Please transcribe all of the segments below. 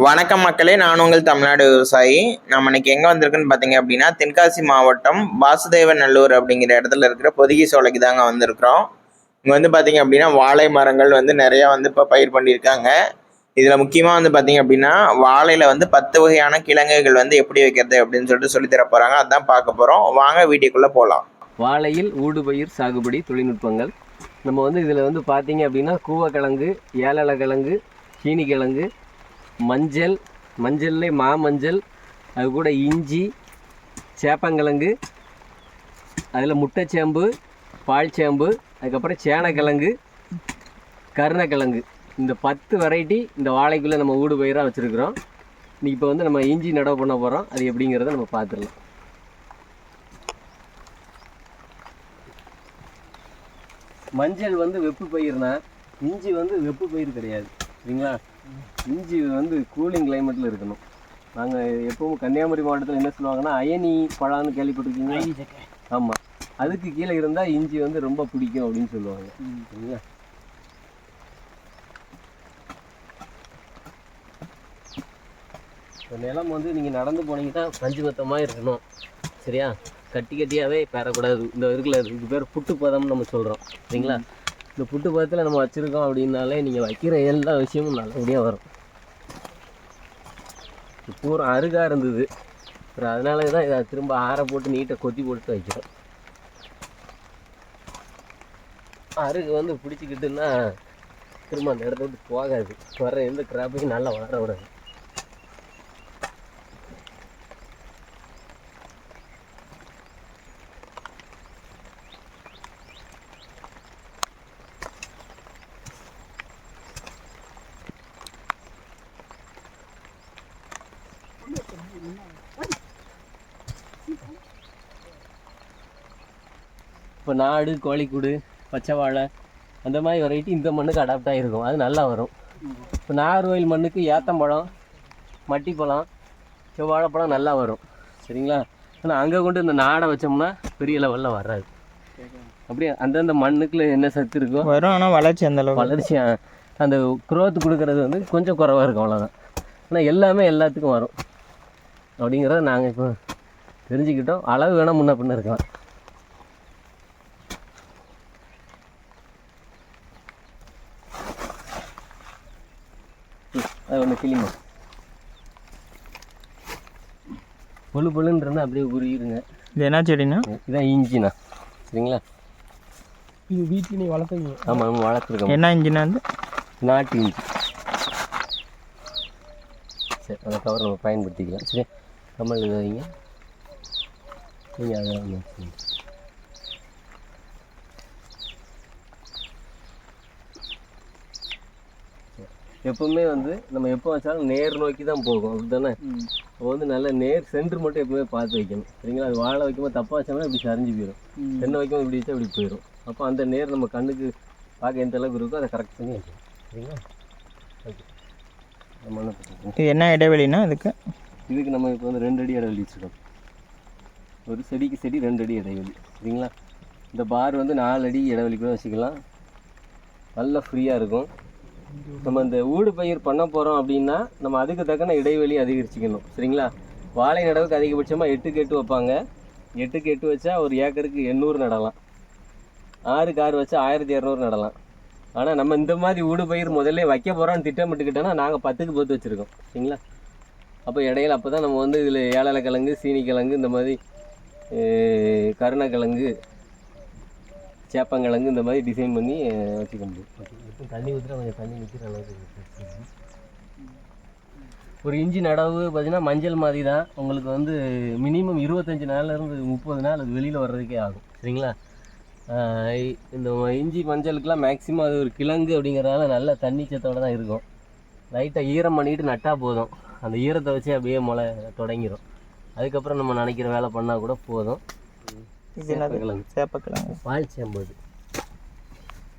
வணக்கம் மக்களே நான் உங்கள் தமிழ்நாடு விவசாயி. நம்ம இன்னைக்கு எங்கே வந்திருக்குன்னு பார்த்தீங்க அப்படின்னா தென்காசி மாவட்டம் வாசுதேவ நல்லூர் அப்படிங்கிற இடத்துல இருக்கிற பொதிகை சோலைக்கு தாங்க வந்திருக்கிறோம். இங்கே வந்து பார்த்தீங்க அப்படின்னா வாழை மரங்கள் வந்து நிறையா வந்து இப்போ பயிர் பண்ணியிருக்காங்க. இதில் முக்கியமாக வந்து பார்த்தீங்க அப்படின்னா வாழையில் வந்து பத்து வகையான கிழங்குகள் வந்து எப்படி வைக்கிறது அப்படின்னு சொல்லிட்டு சொல்லித்தர போகிறாங்க அதான் பார்க்க போகிறோம் வாங்க வீட்டுக்குள்ளே போகலாம் வாழையில் ஊடுபயிர் சாகுபடி தொழில்நுட்பங்கள். நம்ம வந்து இதில் வந்து பார்த்தீங்க அப்படின்னா கூவக்கிழங்கு ஏலலை கிழங்கு சீனி கிழங்கு மஞ்சள் மஞ்சள்லே மாமஞ்சள் அது கூட இஞ்சி சேப்பங்கிழங்கு அதில் முட்டைச்சேம்பு பால் சேம்பு அதுக்கப்புறம் சேனக்கிழங்கு கருணக்கிழங்கு. இந்த பத்து வெரைட்டி இந்த வாழைக்குள்ளே நம்ம ஊடு பயிராக வச்சுருக்குறோம். இன்றைக்கி இப்போ வந்து நம்ம இஞ்சி நடவு பண்ண போகிறோம் அது எப்படிங்கிறத நம்ம பார்த்துடலாம். மஞ்சள் வந்து வெப்பு பயிர்னா இஞ்சி வந்து வெப்பு பயிர் கிடையாது. சரிங்களா? இஞ்சி வந்து கூலிங் கிளைமேட்டில் இருக்கணும். நாங்கள் எப்பவும் கன்னியாகுமரி மாவட்டத்தில் என்ன சொல்லுவாங்கன்னா அயனி பழம்னு கேள்விப்பட்டிருக்கீங்களா? ஆமாம் அதுக்கு கீழே இருந்தால் இஞ்சி வந்து ரொம்ப பிடிக்கும் அப்படின்னு சொல்லுவாங்க. சரிங்களா? நிலம் வந்து நீங்கள் நடந்து போனீங்கன்னா பஞ்சு மொத்தமாக இருக்கணும். சரியா? கட்டி கட்டியாகவே பெறக்கூடாது. இந்த இருக்குல்ல இதுக்கு பேர் புட்டு பதம்னு நம்ம சொல்கிறோம் சரிங்களா? இந்த புட்டு பதத்தில் நம்ம வச்சுருக்கோம் அப்படின்னாலே நீங்கள் வைக்கிற எல்லா விஷயமும் நல்லபடியாக வரும். பூரா அருகாக இருந்தது. அப்புறம் அதனால தான் இதை திரும்ப ஆற போட்டு நீட்டை கொத்தி போட்டு வைக்கிறோம். அருகு வந்து பிடிச்சிக்கிட்டுன்னா திரும்ப அந்த இடத்த விட்டு போகாது. வர எந்த கிராப்பையும் நல்லா வளர விடாது இப்போ நாடு கோழிக்கூடு பச்சை வாழை அந்த மாதிரி வெரைட்டி இந்த மண்ணுக்கு அடாப்ட் ஆகிருக்கும் அது நல்லா வரும். இப்போ நாகர்கோயில் மண்ணுக்கு ஏத்தம்பழம் மட்டிப்பழம் செவ்வாழைப்பழம் நல்லா வரும். சரிங்களா? ஆனால் அங்கே கொண்டு இந்த நாடை வச்சோம்னா பெரிய லெவலில் வராது. அப்படியே அந்தந்த மண்ணுக்குள்ள என்ன சத்து இருக்கோ வரும் ஆனால் வளர்ச்சி அந்த அளவுக்கு. வளர்ச்சி அந்த growth கொடுக்கறது வந்து கொஞ்சம் குறைவாக இருக்கும் அவ்வளோதான் ஆனால் எல்லாமே எல்லாத்துக்கும் வரும். அப்படிங்கிறத நாங்கள் இப்போ தெரிஞ்சுக்கிட்டோம். அளவு வேணால் முன்ன பின்ன இருக்கலாம் ம், அது ஒன்று கிளிமா பொழு இருந்தால் அப்படியே உருகிடுங்க இது என்ன செடினா இதான் இஞ்சிண்ணா. சரிங்களா? இது வீட்டில் நீ வளர்த்துங்க ஆமாம் நம்ம வளர்த்துருக்கோம். என்ன இன்ஜினா வந்து நாட்டு இஞ்சி. சரி அந்த கவர் நம்ம பயன்படுத்திக்கலாம். சரி கமல் இது வைங்க. நீங்கள் அதை எப்பவுமே வந்து நம்ம எப்போ வச்சாலும் நேர் நோக்கி தான் போகும் அப்படி தானே அப்போ வந்து நல்ல நேர் சென்டர் மட்டும் எப்பவுமே பார்த்து வைக்கணும். சரிங்களா? அது வாழை வைக்கும்போது தப்பாக வச்சோம்னா இப்படி சரிஞ்சு போயிடும் தென்னை வைக்கும்போது இப்படி வச்சா இப்படி போயிடும் அப்போ அந்த நேர் நம்ம கண்ணுக்கு பார்க்க எந்த அளவுக்கு இருக்கோ அதை கரெக்ட் பண்ணி வைக்கணும். சரிங்களா? ஓகே என்ன இடைவெளினா இதுக்கு? இதுக்கு நம்ம இப்போ வந்து ரெண்டு அடி இடைவெளி வச்சுருக்கோம். ஒரு செடிக்கு செடி ரெண்டு அடி இடைவெளி. சரிங்களா? இந்த பார் வந்து நாலு அடி இடைவெளி கூட வச்சுக்கலாம். நல்லா ஃப்ரீயாக இருக்கும். நம்ம இந்த ஊடு பயிர் பண்ண போகிறோம் அப்படின்னா நம்ம அதுக்கு தக்கன இடைவெளி அதிகரிச்சுக்கணும். சரிங்களா? வாழை நடவுக்கு அதிகபட்சமாக எட்டுக்கு எட்டு வைப்பாங்க. எட்டுக்கு எட்டு வச்சா ஒரு ஏக்கருக்கு எண்ணூறு நடலாம். ஆறுக்கு ஆறு வச்சா ஆயிரத்தி இரநூறு நடலாம். ஆனால் நம்ம இந்த மாதிரி ஊடு பயிர் முதல்ல வைக்க போகிறோம்னு திட்டமிட்டுக்கிட்டோன்னா நாங்கள் பத்துக்கு பத்து வச்சுருக்கோம். சரிங்களா? அப்போ இடையில அப்போ தான் நம்ம வந்து இதில் ஏழலை கிழங்கு சீனி கிழங்கு இந்த மாதிரி கருணக்கிழங்கு சேப்பங்கிழங்கு இந்த மாதிரி டிசைன் பண்ணி வச்சுக்க முடியும். இப்போ தண்ணி ஊற்றுனா கொஞ்சம் தண்ணி நிற்கிற அளவுக்கு. ஒரு இஞ்சி நடவு பார்த்தீங்கன்னா மஞ்சள் மாதிரி தான் உங்களுக்கு வந்து மினிமம் இருபத்தஞ்சி நாள்லேருந்து முப்பது நாள் அது வெளியில் வர்றதுக்கே ஆகும். சரிங்களா? இந்த இஞ்சி மஞ்சளுக்கெல்லாம் மேக்ஸிமம் அது ஒரு கிழங்கு அப்படிங்கிறதால நல்ல தண்ணி சத்தோடு தான் இருக்கும். லைட்டாக ஈரம் பண்ணிட்டு நட்டால் போதும். அந்த ஈரத்தை வச்சு அப்படியே முளை தொடங்கிடும் அதுக்கப்புறம் நம்ம நினைக்கிற வேலை பண்ணால் கூட போதும். சேப்பக்கிழங்கு. சேப்பக்கிழங்கு. பால் சேம்பு அது.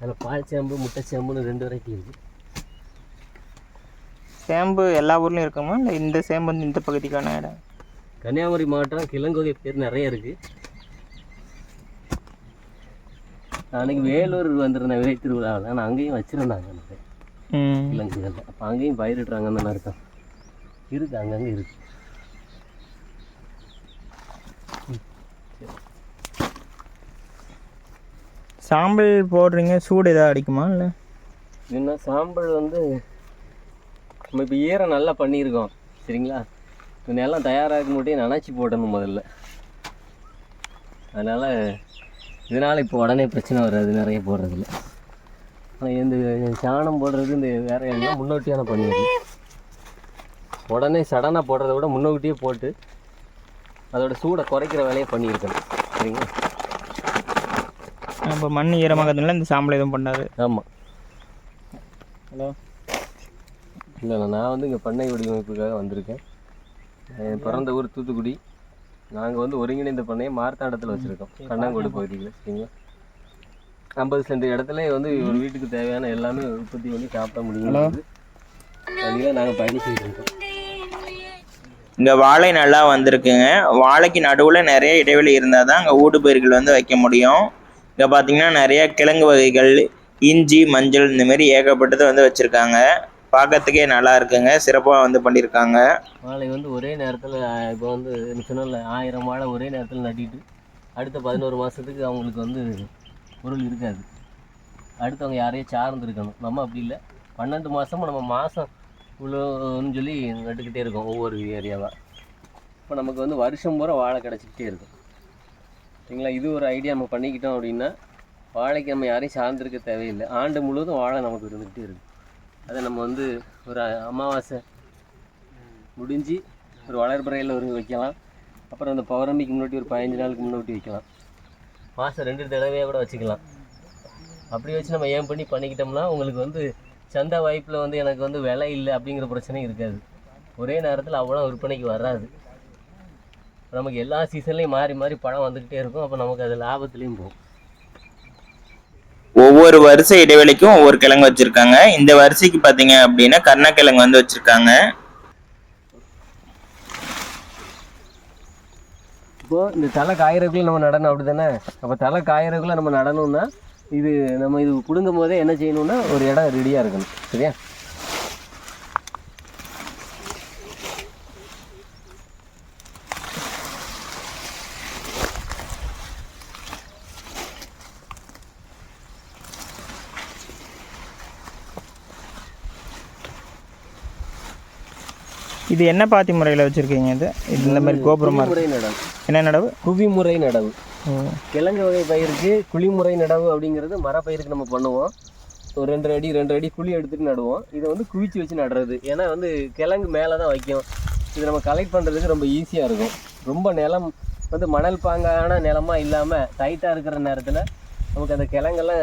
அதில் பால் சேம்பு முட்டை சேம்புன்னு ரெண்டு வெரைட்டி இருக்குது சேம்பு எல்லா ஊர்லேயும் இருக்குமா? இல்லை இந்த சேம்பு வந்து இந்த பகுதிக்கான இடம்? கன்னியாகுமரி மாவட்டம் கிழங்கு பேர் நிறைய இருக்குது அன்னைக்கு வேலூர் வந்திருந்தேன் விலை திருவிழாவில் நான் அங்கேயும் வச்சுருந்தாங்க கிழங்குகள் அப்போ அங்கேயும் பயிரிடுறாங்கன்னு அர்த்தம். இருக்கு அங்கங்கே இருக்கு. சாம்பல் போடுறீங்க சூடு எதாவது அடிக்குமா இல்லை? என்ன சாம்பல் வந்து நம்ம இப்போ ஈரம் நல்லா பண்ணியிருக்கோம் சரிங்களா? இப்போ நிலம் தயாராக மட்டும் நனைச்சி போடணும் முதல்ல. அதனால் இதனால் இப்போ உடனே பிரச்சனை வராது நிறைய போடுறதில்ல ஆனால் இந்த சாணம் போடுறது இந்த வேற எல்லாம் முன்னோட்டியான பண்ணிடுது உடனே சடனாக போடுறத விட முன்னோட்டியே போட்டு அதோட சூடை குறைக்கிற வேலையை பண்ணியிருக்கணும் சரிங்களா? இப்போ மண் ஈரமாகிறதுனால இந்த சாம்பல் எதுவும் பண்ணாது. ஆமாம் ஹலோ. இல்லை நான் வந்து இங்கே பண்ணை வடிவமைப்புக்காக வந்திருக்கேன். என் பிறந்த ஊர் தூத்துக்குடி. நாங்கள் வந்து ஒருங்கிணைந்த பண்ணையை மார்த்தாண்டத்தில் வச்சுருக்கோம். கண்ணாங்கோடு பகுதியில் சரிங்களா? ஐம்பது சென்ட் இடத்துல வந்து ஒரு வீட்டுக்கு தேவையான எல்லாமே உற்பத்தி பண்ணி சாப்பிட முடியும் அதில் நாங்கள் பயணிச்சுட்டு இருக்கோம். இங்கே வாழை நல்லா வந்திருக்குங்க. வாழைக்கு நடுவில் நிறைய இடைவெளி இருந்தால் தான் அங்கே ஊடுபயிர்கள் வந்து வைக்க முடியும். இங்கே பார்த்தீங்கன்னா நிறைய கிழங்கு வகைகள் இஞ்சி மஞ்சள் இந்த மாதிரி ஏகப்பட்டது வந்து வச்சுருக்காங்க. பார்க்கறதுக்கே நல்லா இருக்குங்க. சிறப்பாக வந்து பண்ணியிருக்காங்க வாழை வந்து ஒரே நேரத்தில் இப்போ வந்து சொன்னல ஆயிரம் வாழை ஒரே நேரத்தில் நட்டிட்டு அடுத்த பதினோரு மாதத்துக்கு அவங்களுக்கு வந்து பொருள் இருக்காது. அடுத்தவங்க யாரையும் சார்ந்து இருக்கணும் நம்ம அப்படி இல்லை. பன்னெண்டு மாதமும் நம்ம மாதம் இவ்வளோன்னு சொல்லி நட்டுக்கிட்டே இருக்கோம் ஒவ்வொரு ஏரியாவாக இப்போ நமக்கு வந்து வருஷம் பூரா வாழை கிடச்சிக்கிட்டே இருக்கும். சரிங்களா? இது ஒரு ஐடியா நம்ம பண்ணிக்கிட்டோம் அப்படின்னா வாழைக்கு நம்ம யாரையும் சார்ந்திருக்க தேவையில்லை. ஆண்டு முழுவதும் வாழை நமக்கு இருந்துகிட்டே இருக்குது அதை நம்ம வந்து ஒரு அமாவாசை முடிஞ்சு ஒரு வளர்பிறையில் ஒரு வைக்கலாம். அப்புறம் அந்த பௌர்ணமிக்கு முன்னாடி ஒரு பதினஞ்சு நாளுக்கு முன்னாடி வைக்கலாம். மாதம் ரெண்டு தடவையாக கூட வச்சுக்கலாம். அப்படி வச்சு நம்ம ஏன் பண்ணி பண்ணிக்கிட்டோம்னா உங்களுக்கு வந்து சந்தை வாய்ப்பில் வந்து எனக்கு வந்து விலை இல்லை அப்படிங்கிற பிரச்சனையும் இருக்காது. ஒரே நேரத்தில் அவ்வளோ விற்பனைக்கு வராது. நமக்கு எல்லா சீசன்லேயும் மாறி மாறி பழம் வந்துக்கிட்டே இருக்கும். அப்போ நமக்கு அது லாபத்துலேயும் போகும். ஒவ்வொரு வரிசை இடைவெளிக்கும் ஒவ்வொரு கிழங்கு வச்சுருக்காங்க. இந்த வரிசைக்கு பார்த்தீங்க அப்படின்னா கருணக்கிழங்கு வந்து வச்சுருக்காங்க. இப்போது இந்த தலை காயறதுக்குள்ளே நம்ம நடணும் அப்படி தானே அப்போ தலை காயறதுக்குள்ளே நம்ம நடணும்னா இது நம்ம இது பிடுங்கும் போதே என்ன செய்யணும்னா ஒரு இடம் ரெடியாக இருக்கணும். சரியா? இது என்ன பாத்தி முறையில் வச்சுருக்கீங்க இது? இது இந்த மாதிரி கோபுரமாக குழிமுறை நடவு. என்ன நடவு? குவிமுறை நடவு. கிழங்கு வகை பயிருக்கு குழிமுறை நடவு அப்படிங்கிறது மரப்பயிருக்கு நம்ம பண்ணுவோம். ஒரு ரெண்டு அடி ரெண்டு அடி குழி எடுத்துட்டு நடுவோம். இதை வந்து குவிச்சு வச்சு நடுறது. ஏன்னா வந்து கிழங்கு மேலே தான் வைக்கும். இது நம்ம கலெக்ட் பண்ணுறதுக்கு ரொம்ப ஈஸியாக இருக்கும். ரொம்ப நிலம் வந்து மணல் பாங்கான நிலமா இல்லாமல் டைட்டாக இருக்கிற நேரத்தில் நமக்கு அந்த கிழங்கெல்லாம்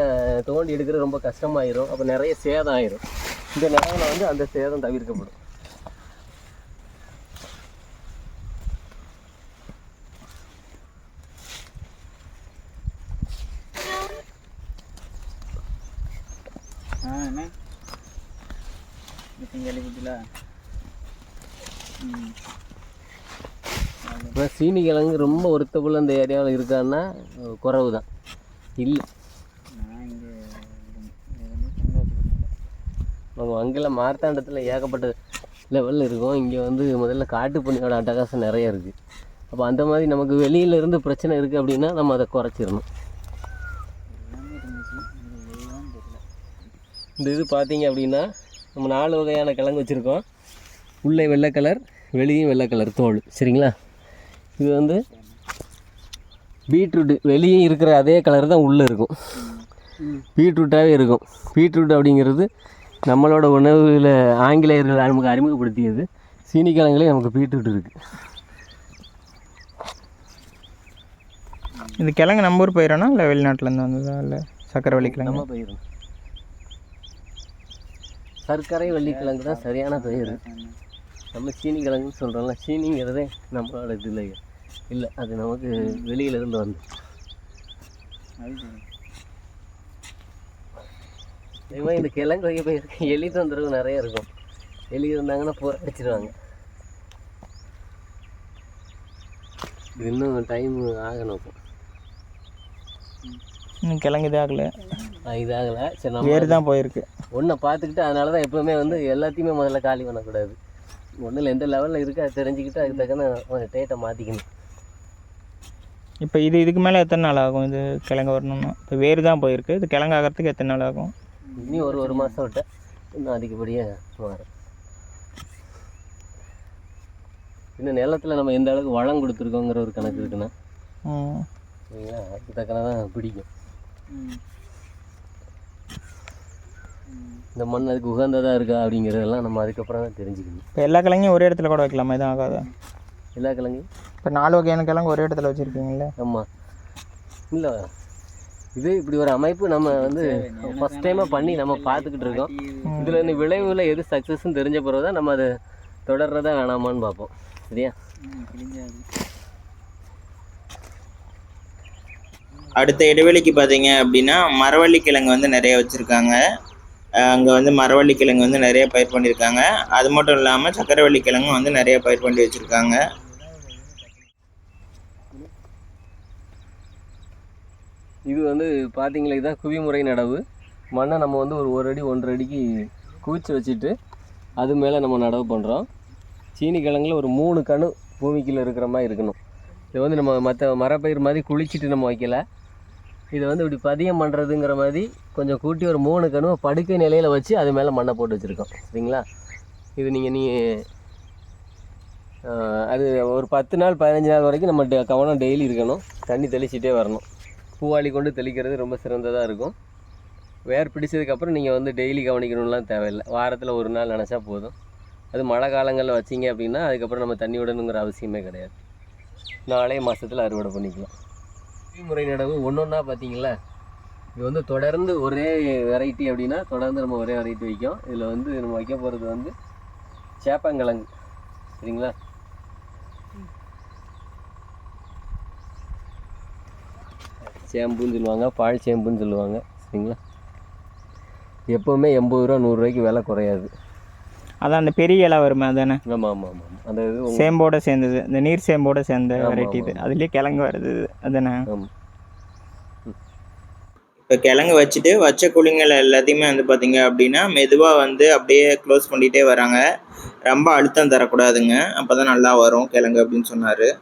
தோண்டி எடுக்கிறது ரொம்ப கஷ்டமாயிரும். அப்போ நிறைய சேதம் ஆயிரும் இந்த நிலவில் வந்து அந்த சேதம் தவிர்க்கப்படும். இப்போ சீனி கிழங்கு ரொம்ப ஒருத்தபுள்ள இந்த ஏரியாவில் இருக்கான்னா குறவு தான் இல்லை நம்ம அங்கெல்லாம் மார்த்தாண்டத்தில் ஏகப்பட்ட லெவலில் இருக்கும். இங்கே வந்து முதல்ல காட்டு பண்ணியோட அட்டகாசம் நிறைய இருக்குது அப்போ அந்த மாதிரி நமக்கு வெளியில இருந்து பிரச்சனை இருக்குது அப்படின்னா நம்ம அதை குறைச்சிடணும். இந்த இது பார்த்தீங்க அப்படின்னா நம்ம நாலு வகையான கிழங்கு வச்சுருக்கோம். உள்ளே வெள்ளை கலர் வெளியும் வெள்ளை கலர் தோல். சரிங்களா? இது வந்து பீட்ரூட்டு வெளியும் இருக்கிற அதே கலர் தான் உள்ளே இருக்கும். பீட்ரூட்டாகவே இருக்கும். பீட்ரூட் அப்படிங்கிறது நம்மளோட உணவில் ஆங்கிலேயர்கள் நமக்கு அறிமுகப்படுத்தியது. சீனிக்கிழங்குலேயே நமக்கு பீட்ரூட் இருக்குது இது கிழங்கு நம்ம ஊர் பயிரானா இல்லை வெளிநாட்டிலேருந்து வந்ததா இல்லை சக்கரவள்ளி கிழங்கு? நம்ம பயிர் சர்க்கரை வள்ளிக்கிழங்கு தான் சரியான பயிர். நம்ம சீனி கிழங்குன்னு சொல்கிறோம்ல சீனிங்கிறதே நம்மளோட இது இல்லை இல்லை அது நமக்கு வெளியிலேருந்து வந்து. அதே மாதிரி இந்த கிழங்கு வகை பயிருக்கு எலி தொந்தரவு நிறைய இருக்கும். எலி இருந்தாங்கன்னா போற அடிச்சிருவாங்க. இன்னும் டைம் ஆகணும் இன்னும் கிழங்கு இதாகல. ஆ, இதாகலை. சரி நம்ம வேறு தான் போயிருக்கு. ஒன்றை பார்த்துக்கிட்டு அதனால தான் எப்போவுமே வந்து எல்லாத்தையுமே முதல்ல காலி பண்ணக்கூடாது. ஒன்றில் எந்த லெவலில் இருக்குது அது தெரிஞ்சுக்கிட்டு அதுக்கு தக்கன டேட்டை மாற்றிக்கணும் இப்போ இது இதுக்கு மேலே எத்தனை நாள் ஆகும் இது கிழங்கு வரணும்னா? இப்போ வேறு தான் போயிருக்கு. இது கிழங்கு ஆகிறதுக்கு எத்தனை நாள் ஆகும்? இனி ஒரு ஒரு மாதம் விட்ட இன்னும் அதிகப்படியாக மாறும். இன்னும் நிலத்தில் நம்ம எந்த அளவுக்கு வளம் கொடுத்துருக்கோங்கிற ஒரு கணக்கு இருக்குண்ணா. சரிங்களா? அதுக்கு தக்கன தான் பிடிக்கும் இந்த மண் அதுக்கு உகந்ததாக இருக்கா அப்படிங்கிறதெல்லாம் நம்ம அதுக்கப்புறம் தான் தெரிஞ்சுக்கணும். இப்போ எல்லா கிழங்கையும் ஒரே இடத்துல கூட வைக்கலாமா? எதுவும் ஆகாதா. எல்லா கிழங்கையும்? இப்போ நாலு வகையான கிழங்கு ஒரே இடத்துல வச்சுருக்கீங்களே ஆமாம் இல்லை இது இப்படி ஒரு அமைப்பு நம்ம வந்து ஃபஸ்ட் டைமாக பண்ணி நம்ம பார்த்துக்கிட்டு இருக்கோம். இதில் இந்த விளைவுல எது சக்ஸஸ்ன்னு தெரிஞ்ச பிறகு தான் நம்ம அதை தொடர்றதா வேணாமான்னு பார்ப்போம். சரியா? அடுத்த இடைவெளிக்கு பார்த்தீங்க அப்படின்னா மரவள்ளி கிழங்கு வந்து நிறைய வச்சுருக்காங்க. அங்கே வந்து மரவள்ளி கிழங்கு வந்து நிறைய பயிர் பண்ணியிருக்காங்க. அது மட்டும் இல்லாமல் சக்கரவள்ளி கிழங்கும் வந்து நிறைய பயிர் பண்ணி வச்சுருக்காங்க. இது வந்து பார்த்தீங்களா இதுதான் குவிமுறை நடவு. மண்ணை நம்ம வந்து ஒரு ஒரு அடி ஒன்றரை அடிக்கு குவிச்சு வச்சுட்டு அது மேலே நம்ம நடவு பண்ணுறோம் சீனி கிழங்குல ஒரு மூணு கணு பூமிக்குள்ளே இருக்கிற மாதிரி இருக்கணும். இது வந்து நம்ம மற்ற மரப்பயிர் மாதிரி குளிச்சுட்டு நம்ம வைக்கல. இதை வந்து இப்படி பதியம் பண்ணுறதுங்கிற மாதிரி கொஞ்சம் கூட்டி ஒரு மூணு கணுவை படுக்கை நிலையில் வச்சு அது மேலே மண்ணை போட்டு வச்சுருக்கோம். சரிங்களா? இது நீங்கள் நீ அது ஒரு பத்து நாள் பதினஞ்சு நாள் வரைக்கும் நம்ம டெ- கவனம் டெய்லி இருக்கணும். தண்ணி தெளிச்சிட்டே வரணும். பூவாளி கொண்டு தெளிக்கிறது ரொம்ப சிறந்ததாக இருக்கும். வேர் பிடிச்சதுக்கப்புறம் நீங்கள் வந்து டெய்லி கவனிக்கணும்லாம் தேவையில்லை. வாரத்தில் ஒரு நாள் நினச்சா போதும். அது மழை காலங்களில் வச்சிங்க அப்படின்னா அதுக்கப்புறம் நம்ம தண்ணி விடணுங்கிற அவசியமே கிடையாது. நாளே மாதத்தில் அறுவடை பண்ணிக்கலாம். முறை நடவு ஒன்று ஒன்றா பார்த்தீங்களா இது வந்து தொடர்ந்து ஒரே வெரைட்டி அப்படின்னா தொடர்ந்து நம்ம ஒரே வெரைட்டி வைக்கும். இதில் வந்து நம்ம வைக்க போகிறது வந்து சேப்பங்கிழங்கு. சரிங்களா? சேம்புன்னு சொல்லுவாங்க பால் சேம்புன்னு சொல்லுவாங்க. சரிங்களா? எப்போவுமே எண்பது ரூபா நூறுரூவாய்க்கு விலை குறையாது. அதான் அந்த பெரிய இலை வருமே அதானே? ஆமாம் ஆமாம் ஆமாம் அந்த இது உங்க- சேம்போட சேர்ந்தது. இந்த நீர் சேம்போட சேர்ந்த வெரைட்டி இது. அதுலேயே கிழங்கு வருது. அதானே? இப்போ கிழங்கு வச்சுட்டு வச்ச குழிங்கள் எல்லாத்தையுமே வந்து பார்த்தீங்க அப்படின்னா மெதுவாக வந்து அப்படியே க்ளோஸ் பண்ணிகிட்டே வராங்க. ரொம்ப அழுத்தம் தரக்கூடாதுங்க. அப்போ தான் நல்லா வரும் கிழங்கு அப்படின்னு சொன்னார்.